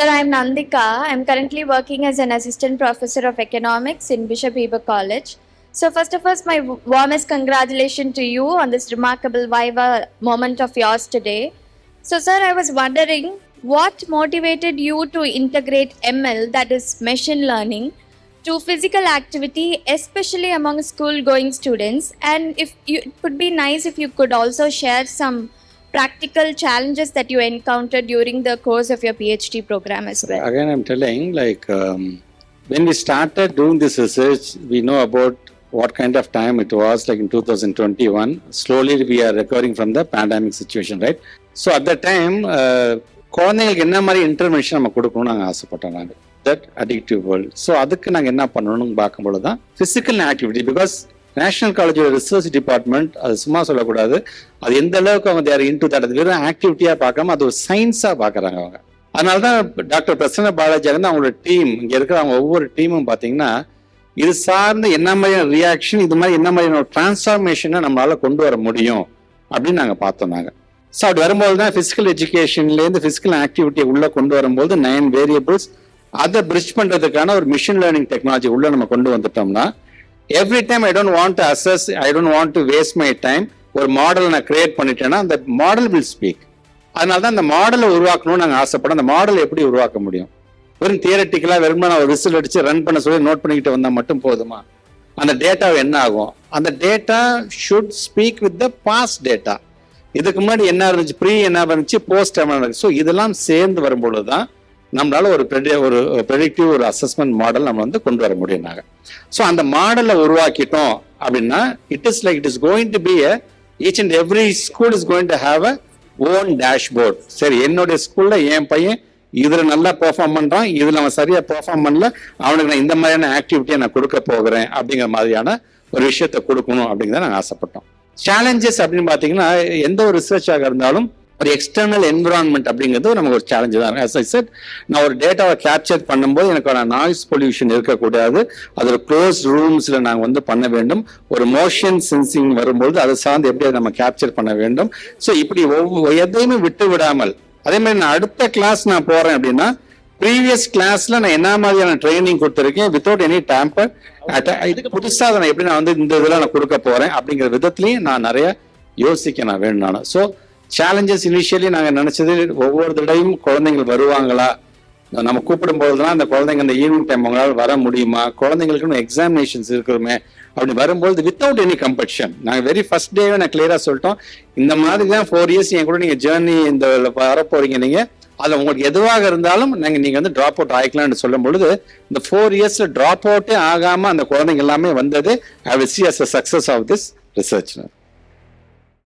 Sir, I'm Nandika. I'm currently working as an assistant professor of economics in Bishop Heber College. So, first of all, my warmest congratulations to you on this remarkable Viva moment of yours today. So, sir, I was wondering what motivated you to integrate ML, that is machine learning, to physical activity, especially among school going students? And if you, it would be nice if you could also share some practical challenges that you encountered during the course of your PhD program as well. Again, I'm telling, like, um, when we started doing this research, we know about what kind of time it was, like in 2021. Slowly, we are recovering from the pandemic situation, right? So, at that time, uh, குழந்தைங்களுக்கு என்ன மாதிரி இன்டர்மென்ஷன் நம்ம கொடுக்கணும்னு நாங்கள் ஆசைப்பட்டோம் நாங்கள் that addictive world so அதுக்கு நாங்கள் என்ன பண்ணணும்னு பார்க்கும்பொழுது தான் ஃபிசிக்கல் ஆக்டிவிட்டி பிகாஸ் நேஷனல் காலேஜோட ரிசர்ச் டிபார்ட்மெண்ட் அது சும்மா சொல்லக்கூடாது. அது எந்த அளவுக்கு அவங்க தேர் இன்டு தட் அது வெறும் ஆக்டிவிட்டியாக பார்க்காம அது ஒரு சயின்ஸாக பார்க்குறாங்க அவங்க. அதனால தான் டாக்டர் பிரசன்ன பாலாஜி வந்து அவங்களோட டீம் இங்கே இருக்கிற அவங்க ஒவ்வொரு டீமும் பார்த்தீங்கன்னா இது சார்ந்த என்ன மாதிரியான ரியாக்ஷன் இது மாதிரி என்ன மாதிரியான டிரான்ஸ்ஃபார்மேஷனை நம்மளால கொண்டு வர முடியும் அப்படின்னு நாங்கள் பார்த்தோம் நாங்கள் ஸோ அப்படி வரும்போது தான் ஃபிசிக்கல் எஜுகேஷன்லேருந்து ஃபிசிக்கல் ஆக்டிவிட்டியை உள்ளே கொண்டு வரும்போது நைன் வேரியபிள்ஸ் அதை பிரிட்ஜ் பண்ணுறதுக்கான ஒரு மிஷின் லேர்னிங் டெக்னாலஜி உள்ளே நம்ம கொண்டு வந்துட்டோம்னா every time I don't want to assess I don't want to waste my time ஒரு மாடல் நான் கிரியேட் பண்ணிட்டேன்னா அந்த மாடல் வில் ஸ்பீக் அதனால தான் அந்த மாடலை உருவாக்கணும்னு நாங்கள் ஆசைப்படும் அந்த மாடலை எப்படி உருவாக்க முடியும்? வெறும் தியரட்டிக்கலாக வெறும் நான் ஒரு ரிசல்ட் அடித்து ரன் பண்ண சொல்லி நோட் பண்ணிக்கிட்டு வந்தால் மட்டும் போதுமா? அந்த டேட்டா என்ன ஆகும்? அந்த data should speak with the past data இதுக்கு முன்னாடி என்ன இருந்துச்சு? ப்ரீ என்ன இருந்துச்சு? போஸ்ட் என்ன இருந்துச்சு? ஸோ இதெல்லாம் சேர்ந்து வரும்பொழுது தான் நம்மளால ஒரு பெரிய ஒரு ப்ரெடிக்டிவ் ஒரு அசஸ்மெண்ட் மாடல் நம்ம வந்து கொண்டு வர முடியும் நாங்கள் ஸோ அந்த மாடலை உருவாக்கிட்டோம் அப்படின்னா it is like it is going to be a each and every school is going to have a own dashboard சரி என்னுடைய ஸ்கூலில் என் பையன் இதில் நல்லா பெர்ஃபார்ம் பண்ணுறான் இதில் அவன் சரியாக பெர்ஃபார்ம் பண்ணல அவனுக்கு நான் இந்த மாதிரியான ஆக்டிவிட்டியை நான் கொடுக்க போகிறேன் அப்படிங்கிற மாதிரியான ஒரு விஷயத்தை கொடுக்கணும் அப்படிங்கிறத நாங்கள் ஆசைப்பட்டோம். சேலஞ்சஸ் அப்படின்னு பார்த்தீங்கன்னா எந்த ஒரு ரிசர்ச்சாக இருந்தாலும் ஒரு எக்ஸ்டர்னல் என்விரான்மெண்ட் அப்படிங்கிறது நமக்கு ஒரு சேலஞ்சு தான். As ஐ செட் நான் ஒரு டேட்டாவை கேப்சர் பண்ணும்போது எனக்கான நாய்ஸ் பொல்யூஷன் இருக்கக்கூடாது. அது ஒரு க்ளோஸ் ரூம்ஸில் நாங்கள் வந்து பண்ண வேண்டும். ஒரு மோஷன் சென்சிங் வரும்பொழுது அதை சார்ந்து எப்படி அதை நம்ம கேப்சர் பண்ண வேண்டும். ஸோ இப்படி ஒவ்வொரு எதையுமே விட்டு விடாமல் அதே மாதிரி நான் அடுத்த கிளாஸ் நான் போகிறேன் அப்படின்னா ப்ரீவியஸ் கிளாஸ்ல நான் என்ன மாதிரியான ட்ரைனிங் கொடுத்துருக்கேன் வித்தவுட் எனி டேம்பர் இதுக்கு புதுசாக நான் எப்படி நான் வந்து இந்த இதில் நான் கொடுக்க போறேன் அப்படிங்கிற விதத்துலயும் நான் நிறைய யோசிக்க நான் வேணும் நான். ஸோ சேலஞ்சஸ் இனிஷியலி நாங்கள் நினச்சது ஒவ்வொரு தடவையும் குழந்தைங்கள் வருவாங்களா? நம்ம கூப்பிடும் தான் அந்த குழந்தைங்க அந்த ஈவினிங் டைம் அவங்களால வர முடியுமா? குழந்தைங்களுக்கு எக்ஸாமினேஷன்ஸ் இருக்கிறோமே அப்படி வரும்போது வித்தவுட் எனி கம்பல்ஷன் நாங்கள் வெரி ஃபர்ஸ்ட் டேவே நான் கிளியராக சொல்லிட்டோம். இந்த மாதிரி தான் ஃபோர் இயர்ஸ் என் கூட நீங்கள் ஜேர்னி இந்த வர போறீங்க நீங்க. உங்களுக்கு எதுவாக இருந்தாலும் நாங்கள் நீங்கள் வந்து ட்ராப் அவுட் ஆகிக்கலாம்னு சொல்லும் பொழுது இந்த ஃபோர் இயர்ஸில் ட்ராப் அவுட்டே ஆகாமல் அந்த குழந்தைங்க எல்லாமே வந்தது. I will see as a success of this research